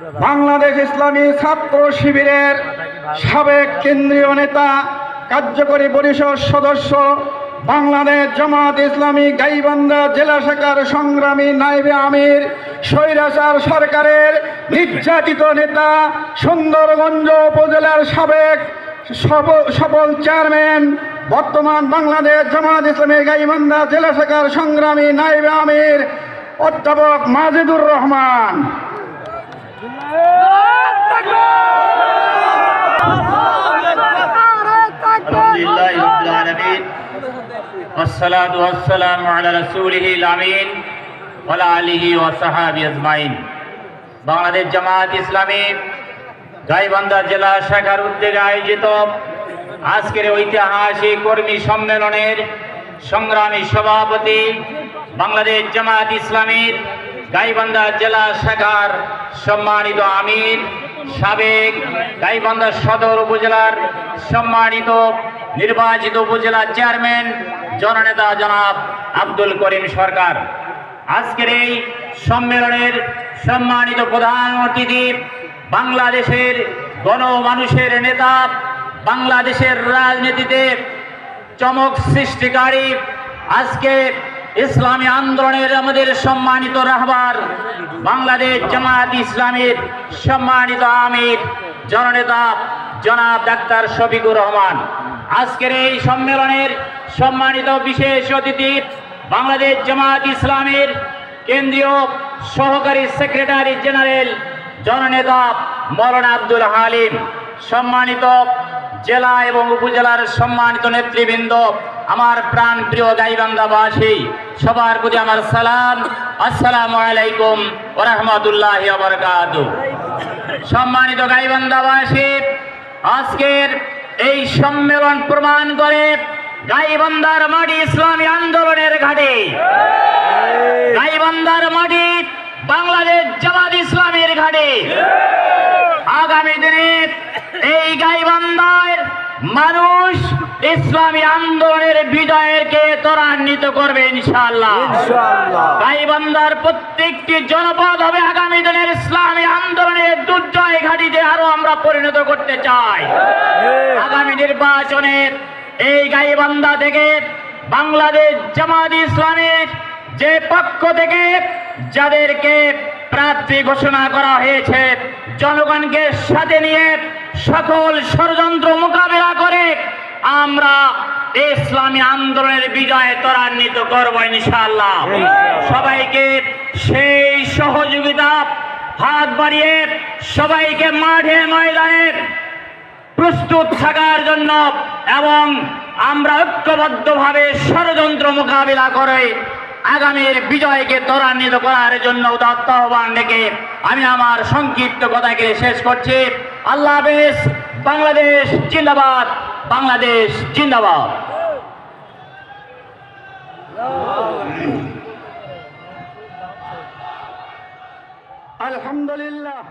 বাংলাদেশ ইসলামী ছাত্র শিবিরের সাবেক কেন্দ্রীয় নেতা, কার্যকরী পরিষদ সদস্য, বাংলাদেশ জামাত ইসলামী গাইবান্ধা জেলা শাখার সংগ্রামী নাইবে আমির স্বৈরাচার সরকারের নির্যাতিত নেতা, সুন্দরগঞ্জ উপজেলার সাবেক সব- সফল চেয়ারম্যান, বর্তমান বাংলাদেশ জামাত ইসলামী গাইবান্ধা জেলা শাখার সংগ্রামী নাইবে আমির অধ্যাপক মাজেদুর রহমান। والصلاة والسلام على رسوله الأمين وعلى آله وصحابه أجمعين বাংলাদেশ জামাত ইসলামী গাইবান্ধা জেলা শাখার উদ্যোগে আয়োজিত আজকের ঐতিহাসিক কর্মী সম্মেলনের সংগ্রামী সভাপতি বাংলাদেশ জামাত ইসলামীর গাইবান্ধা জেলা শাখার সম্মানিত আমির সাবেক গাইবান্ধা সদর উপজেলার সম্মানিত নির্বাচিত উপজেলা চেয়ারম্যান জননেতা জনাব আব্দুল করিম সরকার। আজকের এই সম্মেলনের সম্মানিত প্রধান অতিথি বাংলাদেশের গণমানুষের নেতা, বাংলাদেশের রাজনীতিতে চমক সৃষ্টিকারী আজকে ইসলামী আন্দোলনের আমাদের সম্মানিত রাহবার, বাংলাদেশ জামাত ইসলামের সম্মানিত আমির, জননেতা জনাব ডাক্তার শফিকুর রহমান। আজকের এই সম্মেলনের সম্মানিত বিশেষ অতিথি বাংলাদেশ জামাত ইসলামের কেন্দ্রীয় সহকারী সেক্রেটারি জেনারেল জননেতা মৌলানা আব্দুল হালিম, সম্মানিত জেলা এবং উপজেলার সম্মানিত নেতৃবৃন্দ আমার প্রাণ প্রিয় গাইবান্ধাবাসী, সবার প্রতি আমার সালাম। আসসালামু আলাইকুম ওরহমতুল্লাহ বরকাত সম্মানিত গাইবান্ধাবাসী, আজকের এই সম্মেলন প্রমাণ করে গাইবান্ধার মাটি ইসলামী আন্দোলনের ঘাটে। গাইবান্ধার মাটি বাংলাদেশ জামাত ইসলামের ঘাটে। আগামী দিনে এই গাইবান্ধার মানুষ ইসলামী আন্দোলনের বিজয়েরকে ত্বরান্বিত করবে ইনশাআল্লাহ। গাইবান্ধার প্রত্যেকটি জনপদ হবে আগামী দিনের ইসলামী আন্দোলনের দুর্জয় ঘাটিতে আরও আমরা পরিণত করতে চাই। আগামী নির্বাচনে এই গাইবান্ধা থেকে বাংলাদেশ জামাত ইসলামের যে পক্ষ থেকে যাদেরকে প্রার্থী ঘোষণা করা হয়েছে জনগণকে সাথে নিয়ে সকল ষড়যন্ত্র মোকাবেলা করে আমরা ইসলামী আন্দোলনের বিজয়ে ত্বরান্বিত করব ইনশাআল্লাহ। সবাইকে সেই সহযোগিতা হাত বাড়িয়ে সবাইকে মাঠে ময়দানে প্রস্তুত থাকার জন্য এবং আমরা ঐক্যবদ্ধভাবে ষড়যন্ত্র মোকাবিলা করে আগামীর বিজয়কে ত্বরান্বিত করার জন্য উদাত্ত আহ্বান ডেকে আমি আমার সংক্ষিপ্ত কথাকে শেষ করছি। আল্লাহ হাফেজ বাংলাদেশ জিন্দাবাদ বাংলাদেশ জিন্দাবাদ। আলহামদুলিল্লাহ।